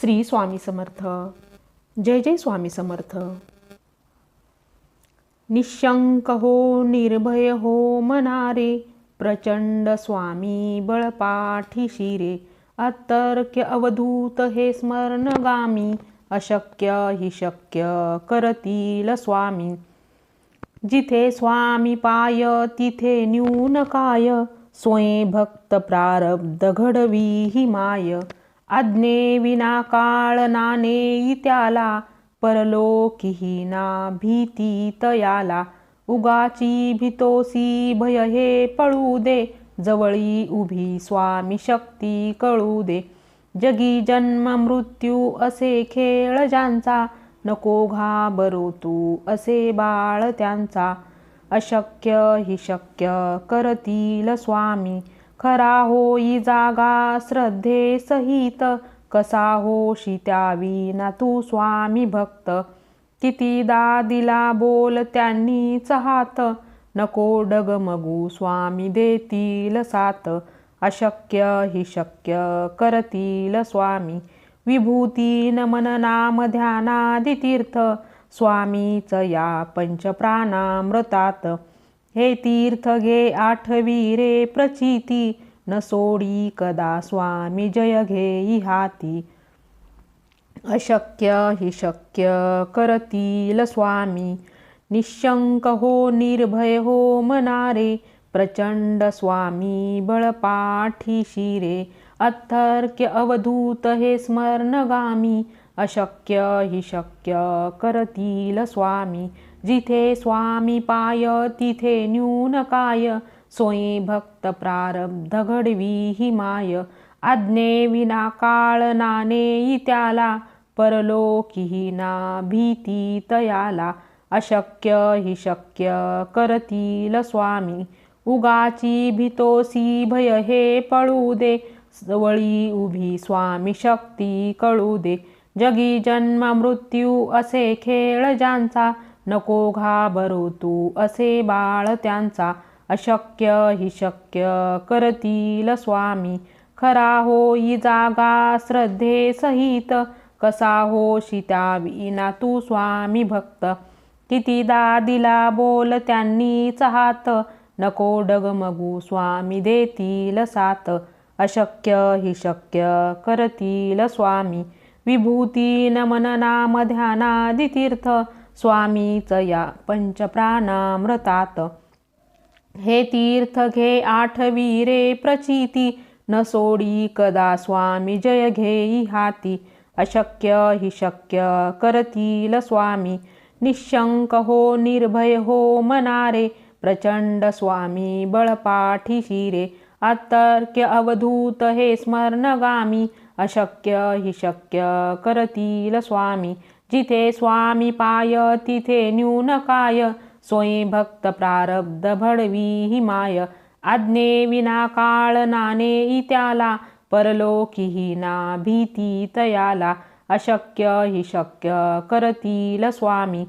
श्री स्वामी समर्थ. जय जय स्वामी समर्थ. निशंक हो निर्भय हो मनारे प्रचंड स्वामी बळपाठी शिरे अतर्क्य अवधूत हे स्मरणगामी अशक्य हि शक्य करतील स्वामी. जिथे स्वामी पाय तिथे न्यून काय स्वयं भक्त प्रारब्ध घडवी ही माय. आज्ञे विना काळ नाने त्याला परलोकीही ना भीती तयाला. उगाची भीतोसी भय हे पळू दे जवळी उभी स्वामी शक्ती कळू दे. जगी जन्म मृत्यू असे खेळ ज्यांचा नको घाबरो तू असे बाळ त्यांचा. अशक्य हि शक्य करतील स्वामी खरा होई जागा श्रद्धे सहित. कसा होशी त्यावी ना तू स्वामी भक्त. कितीदा दिला बोल त्यांनी चहात नको डगमगू स्वामी देतील साथ अशक्य हि शक्य करतील स्वामी. विभूती नमन नाम ध्यानादि तीर्थ स्वामीच या पंचप्राणामृतात. हे तीर्थ घे आठवी रे प्रचिती न सोडी कदा स्वामी जय घेई हाती अशक्य हि शक्य करतील स्वामी निशंक हो निर्भय हो मनारे प्रचंड स्वामी बळपाठी शिरे अथर्क्य अवधूत हे स्मरणगामी अशक्य हि शक्य करतील स्वामी. जिथे स्वामी पाय तिथे न्यून काय? सोयी भक्त प्रारब्ध घडवी ही माय. आज्ञे विना काळ नाने त्याला. परलोकीही ना भीती तयाला. अशक्य हि शक्य करतील स्वामी. उगाची भीतोसी भय हे पळू दे. जवळी उभी स्वामी शक्ती कळू दे. जगी जन्म मृत्यू असे खेळ ज्यांचा नको घाबरू तू असे बाळ त्यांचा अशक्य हि शक्य करतील स्वामी. खरा होई जागा श्रद्धे सहित कसा होशी त्याविना तू स्वामी भक्त. कितीदा दिला बोल त्यांनीच हात नको डगमगू स्वामी देतील साथ अशक्य हि शक्य करतील स्वामी. विभूती नमन नाम ध्यानादि तीर्थ स्वामीच या पंचप्राणामृतात. हे तीर्थ घे आठवी रे प्रचिती न सोडी कदा स्वामी जय घेई हाती अशक्य हि शक्य करतील स्वामी निशंक हो निर्भय हो मनारे प्रचंड स्वामी बळपाठी शिरे. अतर्क्य अवधूत हे स्मरणगामी अशक्य हि शक्य करतील स्वामी. जिथे स्वामी पाय तिथे न्यून काय. स्वयं भक्त प्रारब्ध भडवी हि माय. आज्ञे विना काळ नाने त्याला. परलोकीही ना भीती तयाला. अशक्य हि शक्य करतील स्वामी.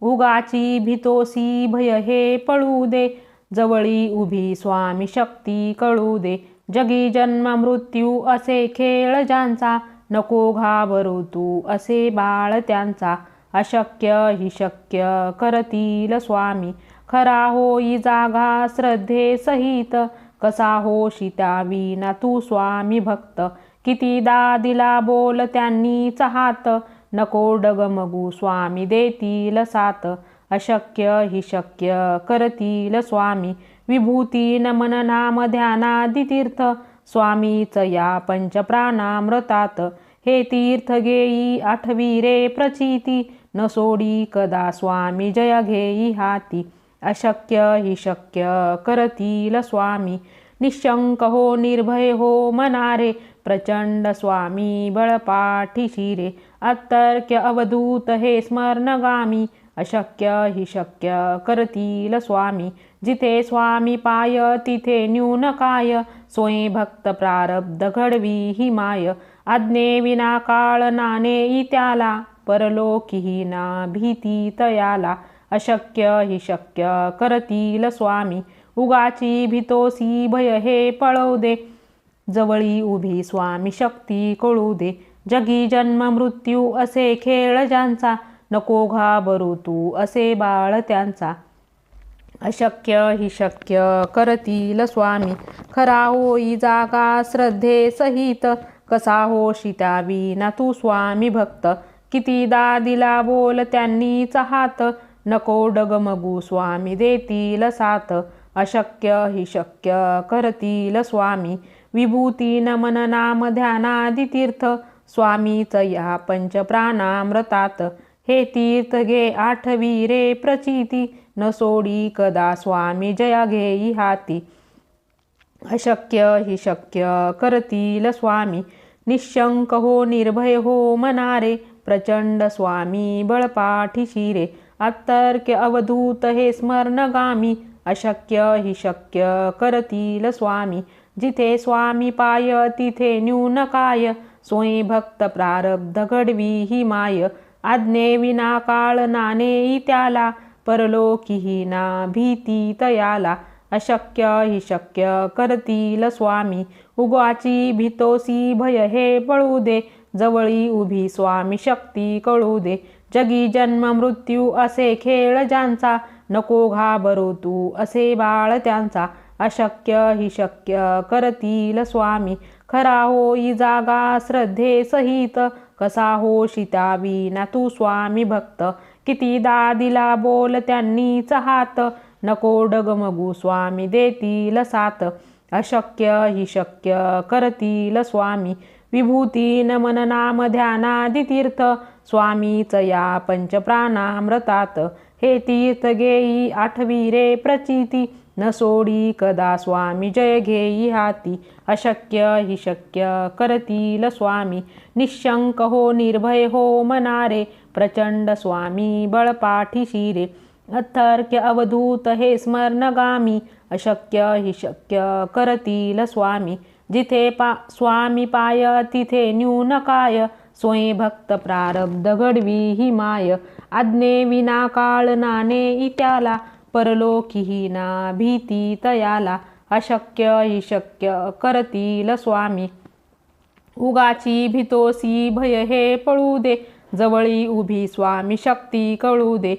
उगाची भितोसी भय हे पळू दे. जवळी उभी स्वामी शक्ती कळू दे. जगी जन्म मृत्यू असे खेळ ज्यांचा नको घाबरू तू असे बाळ त्यांचा. अशक्य हि शक्य करतील स्वामी. खरा होई जागा श्रद्धे सहित. कसा होशी त्याविना तू स्वामी भक्त. कितीदा दिला बोल त्यांनी हात नको डगमगू स्वामी देतील साथ अशक्य हि शक्य करतील स्वामी. विभूती नमन नाम ध्यानादि तीर्थ स्वामीच या पंचप्राणामृतात. हे तीर्थ घेई आठवी रे प्रचिती. न सोडी कदा स्वामी जय घेई हाती. अशक्य हि शक्य करतील स्वामी. निशंक हो निर्भय हो मनारे. प्रचंड स्वामी बळपाठी शिरे अतर्क्य अवधूत हे स्मरणगामी. अशक्य हि शक्य करतील स्वामी. जिथे स्वामी पाय तिथे न्यून काय. स्वयं भक्त प्रारब्ध घडवी ही माय. आज्ञे विना काळ नाने त्याला. परलोकी ना भीती तयाला. अशक्य हि शक्य करतील स्वामी. उगाची भीतोसी भय हे पळवू दे. जवळी उभी स्वामी शक्ती कळू दे. जगी जन्म मृत्यू असे खेळ ज्यांचा. नको घाबरू तू. असे बाळ त्यांचा. अशक्य हिशक्य करतील स्वामी. खरा होई जागा श्रद्धे सहित. कसा होशी त्याविना तू स्वामी भक्त. कितीदा दिला बोल त्यांनीच हात नको डगमगू स्वामी देतील साथ. अशक्य हि शक्य करतील स्वामी. विभूती नमन नाम ध्यानादि तीर्थ स्वामीच या पंचप्राणामृतात. हे तीर्थ घे आठवी रे प्रचिती. न सोडी कदा स्वामी जया घेई हाती अशक्य हि शक्य करतील स्वामी. निशंक हो निर्भय हो मनारे. प्रचंड स्वामी बळपाठीशी रे अतर्क्य अवधूत हे स्मरणगामी. अशक्य हि शक्य करतील स्वामी. जिथे स्वामी पाय तिथे न्यून काय सोयी भक्त प्रारब्ध घडवी ही माय. आज्ञे विना काळ नाणे त्याला परलोकीही ना भीती तयाला. अशक्य हि शक्य करतील स्वामी. उगवाची भीतोसी भय हे पळू दे. जवळी उभी स्वामी शक्ती कळू दे. जगी जन्म मृत्यू असे खेळ ज्यांचा नको घाबरू तू असे बाळ त्यांचा. अशक्य हि शक्य करतील स्वामी. खरा होई जागा श्रद्धे सहित कसा होशी त्याविना तू स्वामी भक्त? कितीदा दिला बोल त्यांनीच हात नको डगमगू स्वामी देतील साथ अशक्य हि शक्य करतील स्वामी. विभूती नमन नाम ध्यानादि तीर्थ स्वामीच या पंचप्राणामृतात. हे तीर्थ घेई आठवी रे प्रचिती न सोडी कदा स्वामी जय घेई हाती अशक्य हि शक्य करतील स्वामी निशंक हो निर्भय हो मनारे प्रचंड स्वामी बळपाठीशी रे अथर्क्य अवधूत हे स्मरणगामी अशक्य हि शक्य करतील स्वामी जिथे पा स्वामी पाय तिथे न्यूनकाय स्वयं भक्त प्रारब्ध घडवी ही माय आज्ञे विना काळ नाणे इत्याला परलोकीही ना भीती तयाला अशक्य ही शक्य करतील स्वामी. उगाची भीतोसी भय हे पळू दे जवळी उभी स्वामी शक्ती कळू दे.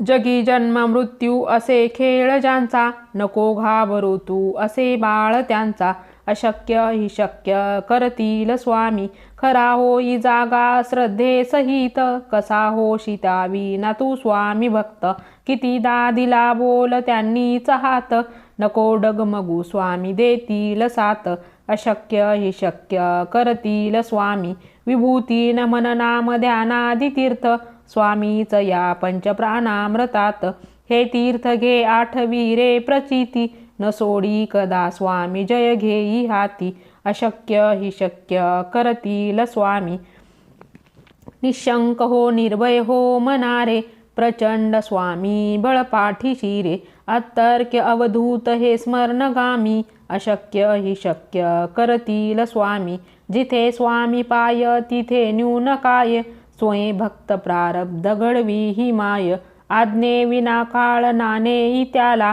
जगी जन्म मृत्यू असे खेळ ज्यांचा नको घाबरू तू असे बाळ त्यांचा अशक्य हि शक्य करतील स्वामी. खरा होई जागा श्रद्धे सहित. कसा होशी त्याविना तू स्वामी भक्त. कितीदा दिला बोल त्यांनीच हात नको डगमगू स्वामी देतील सात. अशक्य हि शक्य करतील स्वामी. विभूती नमन नाम ध्यानादि तीर्थ. स्वामीच या पंचप्राणामृतात. हे तीर्थ घे आठवी रे प्रचिती. न सोडी कदा स्वामी जय घेई हाती अशक्य हि शक्य करतील स्वामी. निशंक हो निर्भय हो मनारे प्रचंड स्वामी बळपाठीशी रे अतर्क्य अवधूत हे स्मरणगामी अशक्य हि शक्य करतील स्वामी. जिथे स्वामी पाय तिथे न्यून काय स्वयं भक्त प्रारब्ध घडवी ही माय. आज्ञे विना काळ नाणे त्याला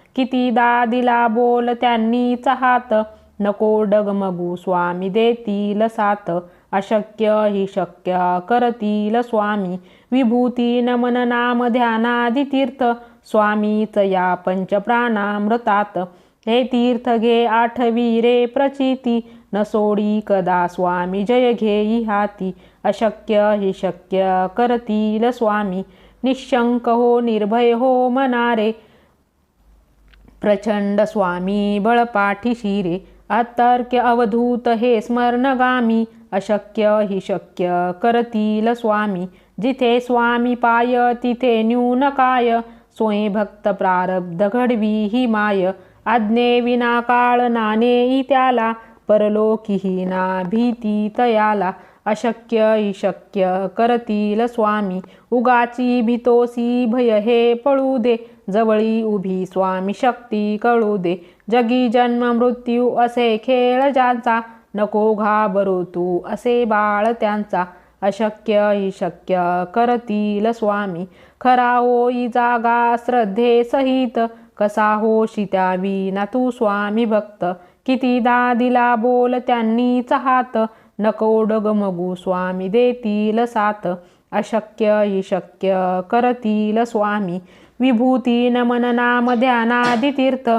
कितीदा दिला बोल त्यांनी हात नको डगमगू स्वामी देतील साथ. अशक्य ही शक्य करतील स्वामी. विभूती नमन नाम ध्यानादि तीर्थ. स्वामीच या पंचप्राणामृतात हे तीर्थ घे आठवी रे प्रचिती. न सोडी कदा स्वामी जय घेई हाती. अशक्य ही शक्य करतील स्वामी. निशंक हो निर्भय हो मनारे. प्रचंड स्वामी बळपाठीशी रे अतर्क्य अवधूत हे स्मरणगामी अशक्य ही शक्य करतील स्वामी. जिथे स्वामी पाय तिथे न्यून काय. स्वयं भक्त प्रारब्ध घडवी ही माय. आज्ञे विना काळ नाणे त्याला परलोकीही ना भीती तयाला. अशक्य हि शक्य करतील स्वामी. उगाची भीतोसी भय हे पळू दे. जवळी उभी स्वामी शक्ती कळू दे. जगी जन्म मृत्यू असे खेळ ज्यांचा नको घाबरू तू असे बाळ त्यांचा. अशक्य हि शक्य करतील स्वामी. खरा होई जागा श्रद्धे सहित. कसा होशी त्या विना तू स्वामी भक्त. कितीदा दिला बोल त्यांनी हात नको डगमगू स्वामी देतील साथ. अशक्य हि शक्य करतील स्वामी. विभूती नमन नाम ध्यानादि तीर्थ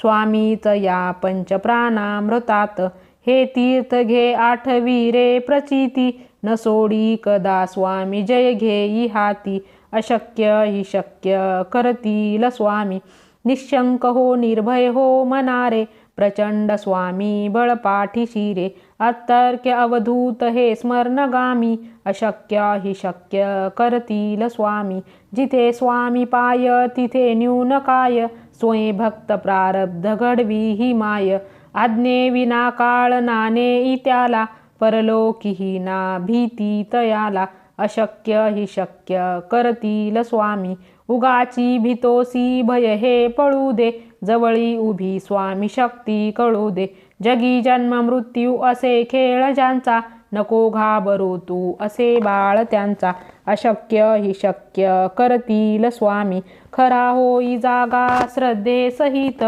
स्वामीच या पंचप्राणामृतात. हे तीर्थ घे आठवी रे प्रचिती. न सोडी कदा स्वामी जय घेई हाती अशक्य हि शक्य करतील स्वामी. निशंक हो निर्भय हो मनारे. प्रचंड स्वामी बळपाठी शिरे. अतर्क्य अवधूत हे स्मरणगामी अशक्य हि शक्य करतील स्वामी. जिथे स्वामी पाय तिथे न्यून काय? स्वयं भक्त प्रारब्ध घडवी ही माय. आज्ञे विना काळ नाने त्याला परलोकीही ना भीती तयाला. अशक्य हि शक्य करतील स्वामी. उगाची भीतोसी भय हे पळू दे. जवळी उभी स्वामी शक्ती कळू दे. जगी जन्म मृत्यू असे खेळ ज्यांचा नको घाबरू तू असे बाळ त्यांचा. अशक्य हि शक्य करतील स्वामी. खरा होई जागा श्रद्धे सहित.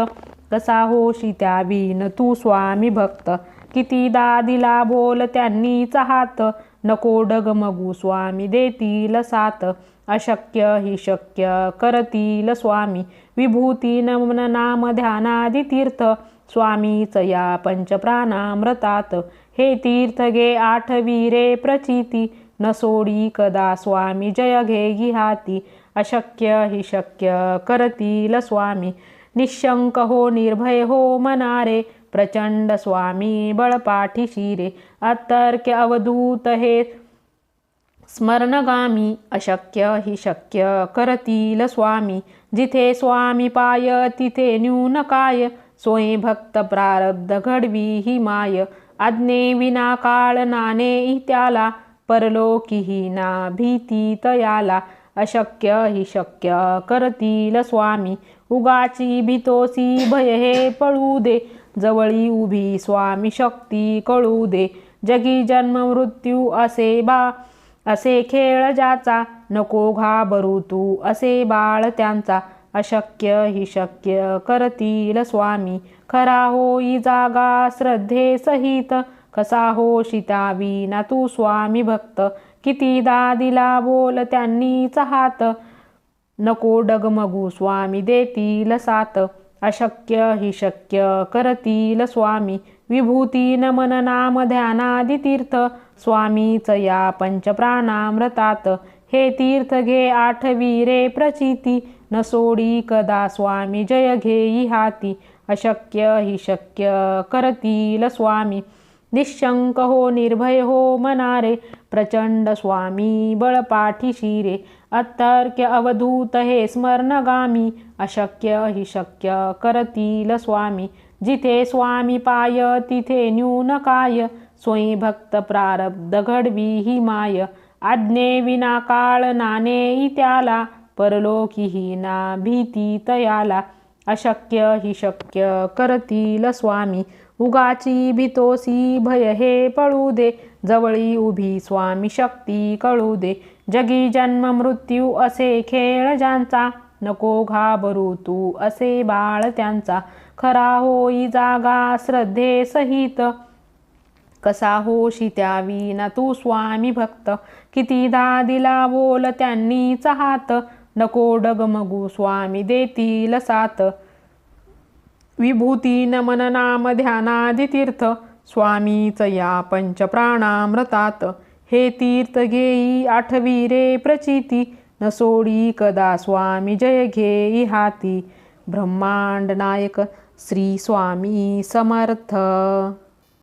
कसा होशी त्या विन तू स्वामी भक्त. कितीदा दिला बोल त्यांनीच हात नको डगमगू स्वामी देतील साथ. अशक्य हि शक्य करतील स्वामी. विभूती नमन नाम ध्यानादि तीर्थ स्वामीच या पंचप्राणामृतात. हे तीर्थ घे आठवी रे प्रचिती. न सोडी कदा स्वामी जय घे गिहाती. अशक्य हि शक्य करतील स्वामी. निशंक हो निर्भय हो मनारे. प्रचंड स्वामी बळपाठी शिरे. अतर्क्य अवधूत हे स्मरणगामी. अशक्य हि शक्य करतील स्वामी. जिथे स्वामी पाय तिथे न्यून सोयी स्वयं भक्त प्रारब्ध घडवी ही माय. आज्ञे विना काळ नाणे त्याला परलोकीही ना भीती तयाला. अशक्य हि शक्य करतील स्वामी. उगाची भीतोसी भय हे पळू दे. जवळी उभी स्वामी शक्ती कळू दे. जगी जन्म मृत्यू असे बा असे खेळ ज्याचा. नको घाबरू तू असे बाळ त्यांचा. अशक्य हि शक्य करतील स्वामी. खरा होई जागा श्रद्धे सहित. कसा हो त्या विना तू स्वामी भक्त. कितीदा दिला बोल त्यांनीच हात नको डगमगू स्वामी देतील सात. अशक्य हि शक्य करतील स्वामी. विभूती नमन नाम ध्यानादि तीर्थ स्वामीच या पंचप्राणामृतात. हे तीर्थ घे आठवी रे प्रचिती. न सोडी कदा स्वामी जय घेई हाती अशक्य हि शक्य करतील स्वामी. निशंक हो निर्भय हो मनारे. प्रचंड स्वामी बळपाठी शिरे. अतर्क्य अवधूत हे स्मरणगामी. अशक्य हि शक्य करतील स्वामी. जिथे स्वामी पाय तिथे न्यून काय. स्वयं भक्त प्रारब्ध घडवी ही माय. आज्ञे विना काळ नाणे त्याला परलोकीही ना भीती तयाला. अशक्य हि शक्य करतील स्वामी. उगाची भीतोसी भय हे पळू दे. जवळी उभी स्वामी शक्ती कळू दे. जगी जन्म मृत्यू असे खेळ ज्यांचा नको घाबरू तू असे बाळ त्यांचा. खरा होई जागा श्रद्धे सहित कसा होशी त्या विना तू स्वामी भक्त? कितीदा दिला बोल त्यांनीच हात नको डगमगू स्वामी देतील साथ. विभूती नमन नाम ध्यानादि तीर्थ. स्वामीच या पंचप्राणामृतात हे तीर्थ घेई आठवी रे प्रचिती. न सोडी कदा स्वामी जय घेई हाती. ब्रह्मांड नायक श्री स्वामी समर्थ.